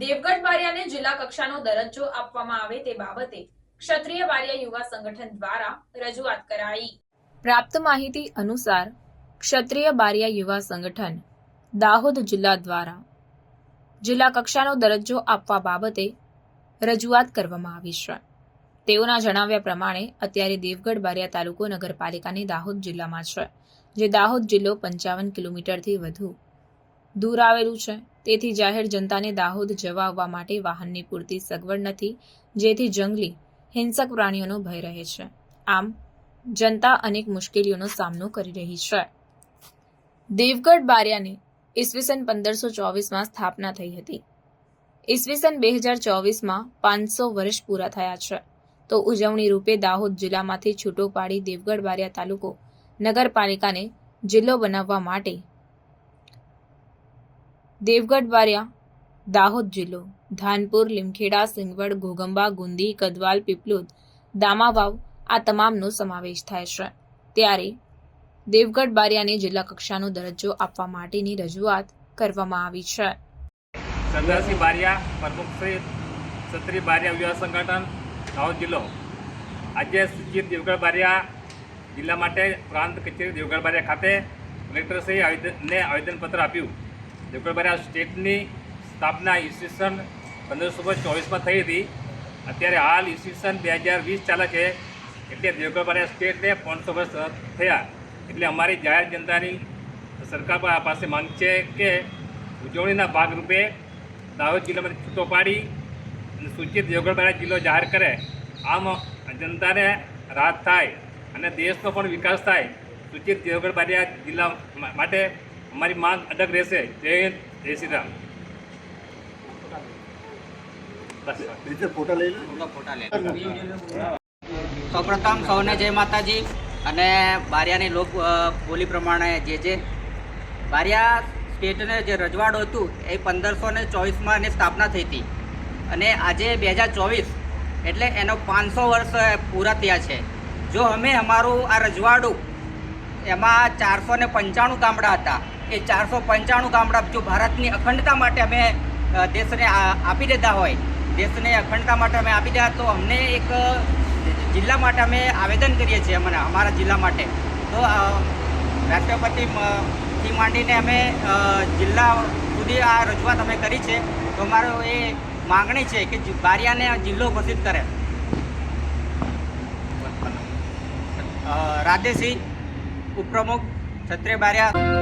દેવગઢ બારિયાને જિલ્લા કક્ષાનો દરજ્જો આપવામાં આવે તે બાબતે ક્ષત્રિય બારિયા યુવા સંગઠન દ્વારા રજૂઆત કરાઈ. પ્રાપ્ત માહિતી અનુસાર ક્ષત્રિય બારિયા યુવા સંગઠન દાહોદ જિલ્લા દ્વારા જિલ્લા કક્ષાનો દરજ્જો આપવા બાબતે રજૂઆત કરવામાં આવી છે. તેઓના જણાવ્યા પ્રમાણે અત્યારે દેવગઢ બારિયા તાલુકો નગરપાલિકાની દાહોદ જિલ્લામાં છે, જે દાહોદ જિલ્લો પંચાવન કિલોમીટરથી વધુ દૂર આવેલું છે. તેથી જાહેર જનતાને દાહોદ જવા આવવા માટે વાહનની પૂરતી સગવડ નથી, જેથી જંગલી, હિંસક પ્રાણીઓનો ભય રહે છે. આમ, જનતા અનેક મુશ્કેલીઓનો સામનો કરી રહી છે. દેવગઢ બારિયાની ઈસવીસન પંદરસો ચોવીસમાં સ્થાપના થઈ હતી. ઈસવીસન બે હજાર ચોવીસમાં પાંચસો વર્ષ પૂરા થયા છે. તો ઉજવણી રૂપે દાહોદ જિલ્લામાંથી છૂટો પાડી દેવગઢ બારિયા તાલુકો નગરપાલિકાને જિલ્લો બનાવવા માટે દેવગઢ બારિયા દાહોદ જિલ્લો, ધાનપુર, લીમખેડા, સિંગવડ ઘોગંબા ગુંદી, કદવાલ, પીપલોદ, દામાવાવ આ તમામનો સમાવેશ થાય છે. ત્યારે દેવગઢ બારિયાને જિલ્લા કક્ષાનો દરજ્જો આપવા માટેની રજૂઆત કરવામાં આવી છે. સરદારસિંહ બારિયા પ્રમુખ શ્રી ક્ષત્રિય બારિયા વિવાહ સંગઠન, દાહોદ જિલ્લો. આજે સૂચિત દેવગઢ બારિયા જિલ્લા માટે પ્રાંત કચેરી દેવગઢ બારિયા ખાતે કલેક્ટરશ્રીએ આવેદનને આવેદનપત્ર આપ્યું. દેવગઢ આ સ્ટેટની સ્થાપના ઈસવીસન પંદરસો ચોવીસમાં થઈ હતી. અત્યારે હાલ ઈસવીસન બે હજાર વીસ ચાલે છે. એટલે દેવગઢ સ્ટેટને પાંચસો વર્ષ થયા. એટલે અમારી જાહેર જનતાની સરકાર પાસે માંગ છે કે ઉજવણીના ભાગરૂપે દાહોદ જિલ્લામાંથી છૂટો પાડી અને સૂચિત દેવગઢ બારિયા જિલ્લો જાહેર કરે. આમ જનતાને રાહત થાય અને દેશનો પણ વિકાસ થાય. સૂચિત દેવગઢ જિલ્લા માટે અમારી માંગ અડગ રહેશે. જય હિન્દ જય શ્રી રામ બસ. રીતે ફોટા લઈ લે. થોડો ફોટા લે. સૌપ્રથમ સૌને જય માતાજી અને બારિયાની લોક બોલી પ્રમાણે જે જે બારિયા સ્ટેટને જે રજવાડું હતું એ પંદરસો ને ચોવીસમાં એની સ્થાપના થઈ હતી. અને આજે બે હજાર ચોવીસ એટલે એનો પાંચસો વર્ષ પૂરા થયા છે. જો અમે અમારું આ રજવાડું એમાં ચારસો ને પંચાણું ગામડા હતા. એ ચારસો પંચાણું ગામડા જો ભારતની અખંડતા માટે અમે દેશને આપી દેતા હોય, દેશને અખંડતા માટે અમે આપી દેતા તો અમને એક જિલ્લા માટે અમે આવેદન કરીએ છીએ અમને અમારા જિલ્લા માટે. તો રાષ્ટ્રપતિથી માંડીને અમે જિલ્લા સુધી આ રજૂઆત અમે કરી છે. તો અમારો એ માગણી છે કે બારિયાને જિલ્લો ઘોષિત કરે. રાધેસિંહ ઉપપ્રમુખ ક્ષત્રિય બારિયા.